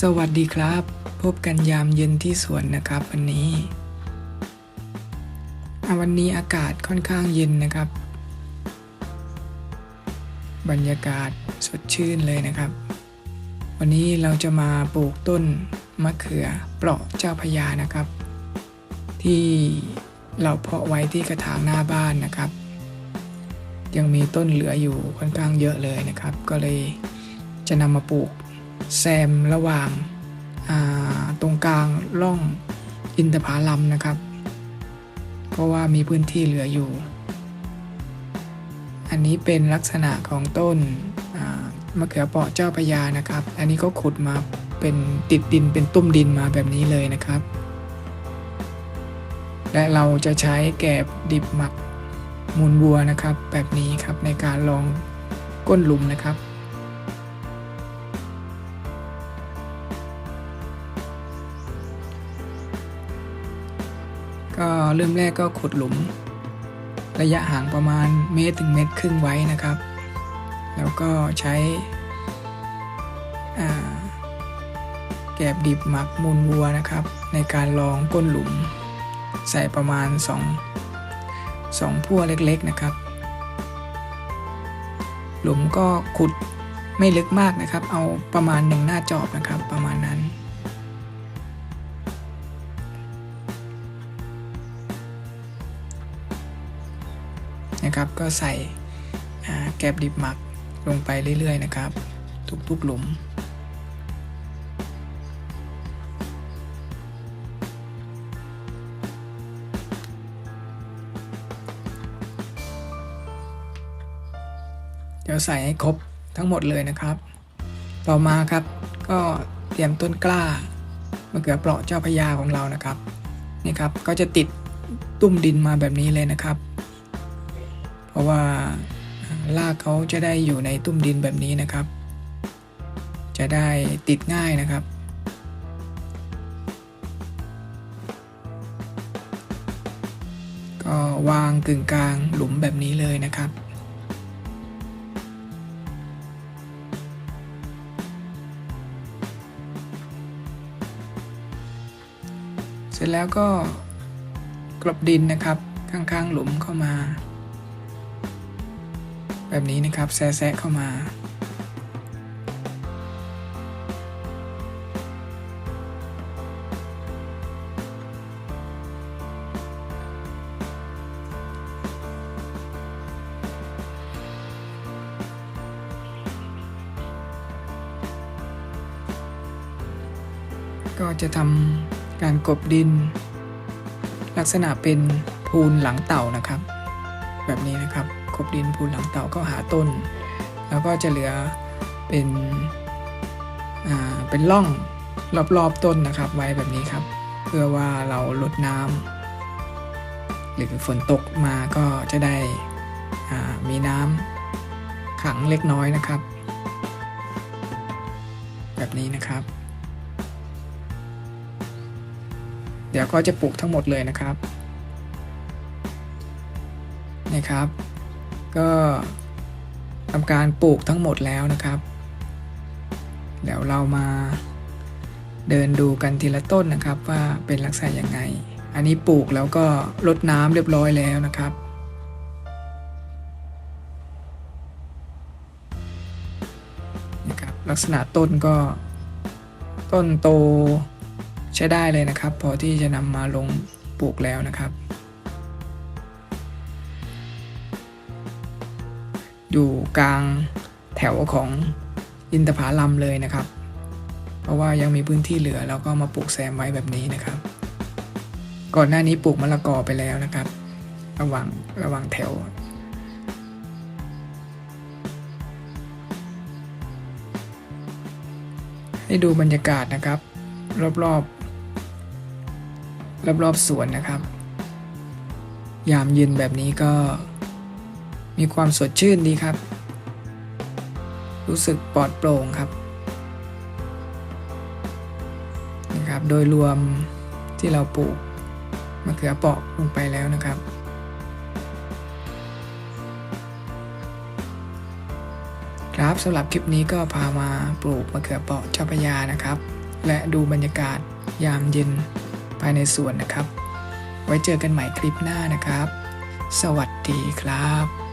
สวัสดีครับ พบกันยามเย็นที่สวนนะครับ วันนี้วันนี้อากาศค่อนข้างเย็นนะครับ บรรยากาศสดชื่นเลยนะครับ วันนี้เราจะมาปลูกต้นมะเขือเปราะเจ้าพระยานะครับ ที่เราเพาะไว้ที่กระถางหน้าบ้านนะครับ ยังมีต้นเหลืออยู่ค่อนข้างเยอะเลยนะครับ ก็เลยจะนำมาปลูก แซมระหว่างาตรงกลางร่องอินทผลัมนะครับ เพราะว่ามีพื้นที่เหลืออยู่ อันนี้เป็นลักษณะของต้นมะเขือเปราะเจ้าพยานะครับ อันนี้ก็ขุดมาเป็นติดดินเป็นตุ้มดินมาแบบนี้เลยนะครับ และเราจะใช้แกบดิบหมักมูลวัวนะครับ แบบนี้ครับในการลองก้นหลุมนะครับ ก็เริ่มแรกก็ขุดหลุม ระยะห่างประมาณเมตรถึงเมตรครึ่งไว้นะครับ แล้วก็ใช้แกบดิบหมักมูลวัวนะครับ ในการรองก้นหลุม ใส่ประมาณ 2 2พั่วเล็กๆนะครับ หลุมก็ขุดไม่ลึกมากนะครับ เอาประมาณหนึ่งหน้าจอบนะครับประมาณนั้น นะครับ ก็ใส่แกบดิบหมักลงไปเรื่อยๆนะครับ ทุกๆหลุมเดี๋ยวใส่ให้ครบทั้งหมดเลยนะครับ ต่อมาครับก็เตรียมต้นกล้ามะเขือเปราะเจ้าพระยาของเรานะครับนี่ครับก็จะติดตุ้มดินมาแบบนี้เลยนะครับ เพราะว่ารากเขาจะได้อยู่ในตุ้มดินแบบนี้นะครับ จะได้ติดง่ายนะครับ ก็วางกึ่งกลางหลุมแบบนี้เลยนะครับเสร็จแล้วก็กลบดินนะครับ ข้างๆหลุมเข้ามา แบบนี้นะครับแซะเข้ามา ก็จะทำการกบดิน ลักษณะเป็นพูนหลังเต่านะครับ แบบนี้นะครับ กบดินพูหลังเต่าก็หาต้น แล้วก็จะเหลือเป็นเป็นร่องรอบๆต้นนะครับ ไว้แบบนี้ครับ เพื่อว่าเราลดน้ำหรือฝนตกมาก็จะได้มีน้ำขังเล็กน้อยนะครับ แบบนี้นะครับ เดี๋ยวก็จะปลูกทั้งหมดเลยนะครับนะครับ ก็ทำการปลูกทั้งหมดแล้วนะครับ เดี๋ยวเรามาเดินดูกันทีละต้นนะครับว่าเป็นลักษณะยังไง อันนี้ปลูกแล้วก็รดน้ำเรียบร้อยแล้วนะครับนะครับลักษณะต้นก็ต้นโตใช้ได้เลยนะครับ พอที่จะนำมาลงปลูกแล้วนะครับ อยู่กลางแถวของอินทผาลัมเลยนะครับ เพราะว่ายังมีพื้นที่เหลือเราก็มาปลูกแซมไว้แบบนี้นะครับ ก่อนหน้านี้ปลูกมะละกอไปแล้วนะครับ ระหว่างระหว่างแถว ให้ดูบรรยากาศนะครับ รอบๆรอบๆสวนนะครับ ยามเย็นแบบนี้ก็ มีความสดชื่นดีครับ รู้สึกปลอดโปร่งครับนะครับ โดยรวมที่เราปลูกมะเขือเปราะลงไปแล้วนะครับ ครับสำหรับคลิปนี้ก็พามาปลูกมะเขือเปราะเจ้าพยานะครับ และดูบรรยากาศยามเย็นภายในสวนนะครับ ไว้เจอกันใหม่คลิปหน้านะครับ สวัสดีครับ